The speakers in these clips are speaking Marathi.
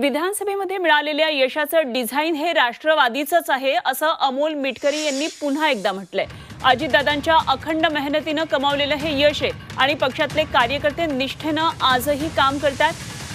विधानसभेमध्ये मिळालेल्या यशाचं डिझाईन हे राष्ट्रवादीचंच आहे असं अमोल मिटकरी यांनी पुन्हा एकदा म्हटलंय. अजितदादांच्या अखंड मेहनतीनं कमावलेलं हे यश आहे आणि पक्षातले कार्यकर्ते निष्ठेनं आजही काम करतात.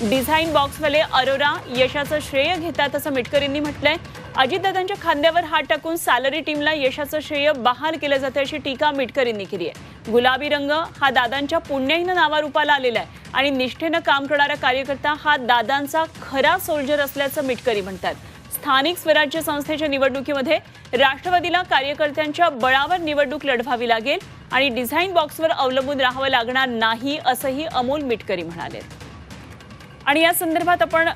डिझाईन बॉक्सवाले अरोरा यशाचं श्रेय घेतात असं मिटकरींनी म्हटलंय. अजितदादांच्या खांद्यावर हात टाकून सॅलरी टीमला यशाचं श्रेय बहाल केलं जातं अशी टीका मिटकरींनी केली आहे. गुलाबी रंग हा दादांच्या पुण्याहीनं नावारूपाला आलेला आहे. आणि निष्ठेनं काम करणारा कार्यकर्ता हा दादांचा खरा सोल्जर असल्याचं मिटकरी म्हणतात. स्थानिक स्वराज्य संस्थेच्या निवडणुकीमध्ये राष्ट्रवादीला कार्यकर्त्यांच्या बळावर निवडणूक लढवावी लागेल आणि डिझाईन बॉक्सवर अवलंबून राहावं लागणार नाही असंही अमोल मिटकरी म्हणाले. आणि या संदर्भात आपण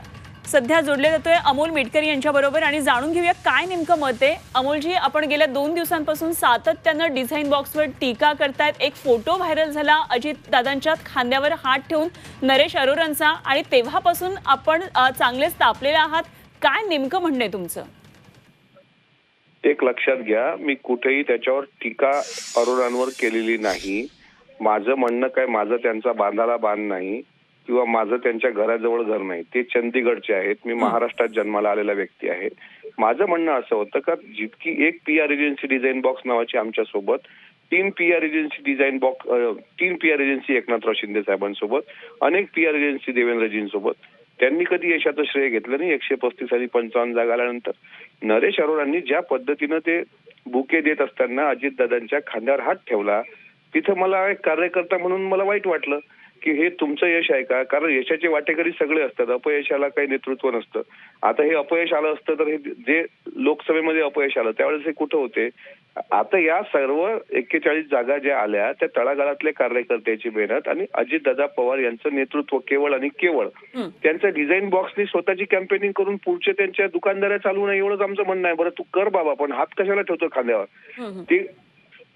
सध्या जोडले जातोय अमोल मेटकरी यांच्याबरोबर आणि जाणून घेऊया काय नेमकं मत आहे. अमोलजी आपण गेल्या दोन दिवसांपासून सातत्यानं डिझाईन बॉक्सवर टीका करतायत. एक फोटो व्हायरल झाला अजित दादांच्या खांद्यावर हात ठेवून नरेश अरोरांचा आणि तेव्हापासून आपण चांगलेच तापलेले आहात. काय नेमकं म्हणणं आहे तुमचं? एक लक्षात घ्या मी कुठेही त्याच्यावर टीका अरोरांवर केलेली नाही. माझं म्हणणं काय माझं त्यांचा बांधाला बांध नाही. किंवा माझं त्यांच्या घराजवळ घर नाही ते चंदीगडचे आहेत. मी महाराष्ट्रात जन्माला आलेला व्यक्ती आहे. माझं म्हणणं असं होतं का जितकी एक P R agency design box नावाची आमच्यासोबत तीन P R agency design box तीन P R agency Eknathrao Shinde साहेबांसोबत अनेक पी आर एजन्सी देवेंद्रजींसोबत त्यांनी कधी यशाचं श्रेय घेतलं नाही एकशे पस्तीस आणि पंचावन्न जागा आल्यानंतर. नरेश अरोरांनी ज्या पद्धतीनं ते बुके देत असताना अजितदादांच्या खांद्यावर हात ठेवला तिथं मला एक कार्यकर्ता म्हणून मला वाईट वाटलं. की हे तुमचं यश आहे का? कारण यशाचे वाटेकरी सगळे असतात. अपयशाला काही नेतृत्व नसतं. आता हे अपयश आलं असतं तर हे जे लोकसभेमध्ये अपयश आलं त्यावेळेस हे कुठं होते? आता या सर्व एक्केचाळीस जागा ज्या आल्या त्या तळागाळातले कार्यकर्त्याची मेहनत आणि अजितदादा पवार यांचं नेतृत्व केवळ आणि केवळ त्यांच्या डिझाईन बॉक्सनी स्वतःची कॅम्पेनिंग करून पुढचे त्यांच्या दुकानदाऱ्या चालू नाही एवढंच आमचं म्हणणं आहे. बरं तू कर बाबा पण हात कशाला ठेवतो खांद्यावर? ते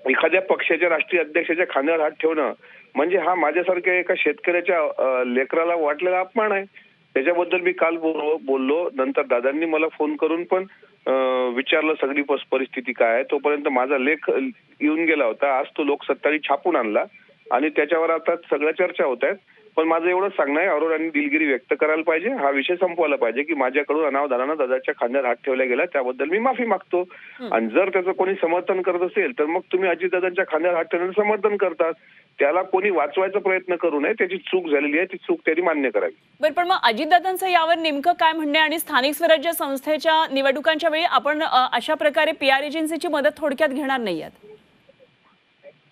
एखाद्या पक्षाच्या राष्ट्रीय अध्यक्षाच्या खांद्यावर हात ठेवणं म्हणजे हा माझ्यासारख्या एका शेतकऱ्याच्या लेकराला वाटलेला अपमान आहे. त्याच्याबद्दल मी काल बोललो. नंतर दादांनी मला फोन करून पण विचारलं सगळी पस- परिस्थिती काय आहे. तोपर्यंत माझा लेख येऊन गेला होता. आज तो लोकसत्तारी छापून आणला. आणि त्याच्यावर आता सगळ्या चर्चा होत आहेत. पण माझं एवढंच सांगणं आहे अरोरांनी दिलगिरी व्यक्त करायला पाहिजे. हा विषय संपवायला पाहिजे की माझ्याकडून अनावधानानं दादाच्या खांद्यावर हात ठेवला गेला त्याबद्दल मी माफी मागतो. आणि जर त्याचं कोणी समर्थन करत असेल तर मग तुम्ही अजितदादांच्या खांद्यावर हात ठेवण्याचं समर्थन करतात. त्याला कोणी वाचवायचा प्रयत्न करू नये त्याची चूक झालेली आहे ती चूक त्यांनी मान्य करावी. बरं पण मग अजितदादांचं यावर नेमकं काय म्हणणं आणि स्थानिक स्वराज्य संस्थेच्या निवडणुकांच्या वेळी आपण अशा प्रकारे पी आर एजन्सीची मदत थोडक्यात घेणार नाही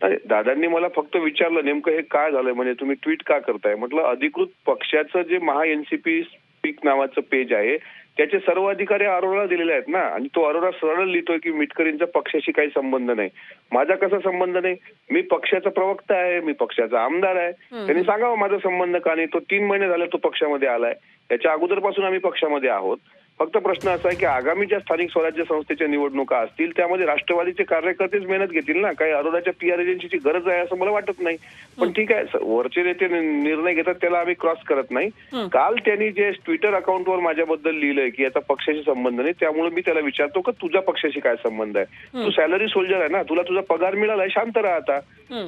दादांनी मला फक्त विचारलं नेमकं हे काय झालंय? म्हणजे तुम्ही ट्विट का करताय? म्हटलं अधिकृत पक्षाचं जे महा एनसीपी स्पीक नावाचं पेज आहे त्याचे सर्व अधिकारी अरोरा दिलेले आहेत ना? आणि तो अरोरा सरळ लिहितोय की मिटकरींचा पक्षाशी काही संबंध नाही. माझा कसा संबंध नाही? मी पक्षाचा प्रवक्ता आहे मी पक्षाचा आमदार आहे. त्यांनी सांगावं माझा संबंध का नाही? तो तीन महिने झाले तो पक्षामध्ये आलाय. त्याच्या अगोदरपासून आम्ही पक्षामध्ये आहोत. फक्त प्रश्न असा आहे की आगामी ज्या स्थानिक स्वराज्य संस्थेच्या निवडणुका असतील त्यामध्ये राष्ट्रवादीचे कार्यकर्तेच मेहनत घेतील ना? काही अरोराच्या पी आर एजन्सीची गरज आहे असं मला वाटत नाही. पण ठीक आहे वरचे नेते निर्णय घेतात त्याला आम्ही क्रॉस करत नाही. काल त्यांनी जे ट्विटर अकाउंटवर माझ्याबद्दल लिहिलंय की याचा पक्षाशी संबंध नाही त्यामुळे मी त्याला विचारतो की तुझ्या पक्षाशी काय संबंध आहे? तू सॅलरी सोल्जर आहे ना? तुला तुझा पगार मिळालाय शांत राहा आता.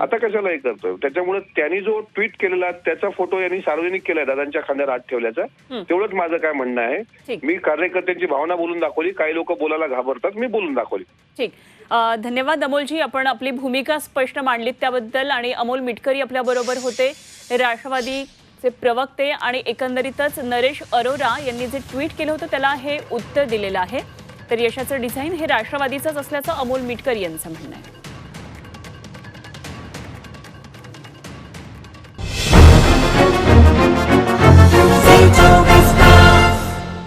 आता कशाला हे करतोय. त्याच्यामुळे त्यांनी जो ट्विट केलेला त्याचा फोटो यांनी सार्वजनिक केलाय दादांच्या खांद्यावर हात ठेवल्याचा. तेवढंच माझं काय म्हणणं आहे. मी कार्यकर्त्यांची भावना बोलून दाखवली काही लोक बोलायला घाबरतात मी बोलून दाखवली. ठीक. धन्यवाद अमोलजी आपण आपली भूमिका स्पष्ट मांडलीत त्याबद्दल आणि अमोल मिटकरी आपल्या बरोबर होते. राष्ट्रवादीचे प्रवक्ते आणि एकंदरीतच नरेश अरोरा यांनी जे ट्विट केलं होतं त्याला हे उत्तर दिलेलं आहे. तर यशाचं डिझाईन हे राष्ट्रवादीचंच असल्याचं अमोल मिटकर यांचं म्हणणं आहे.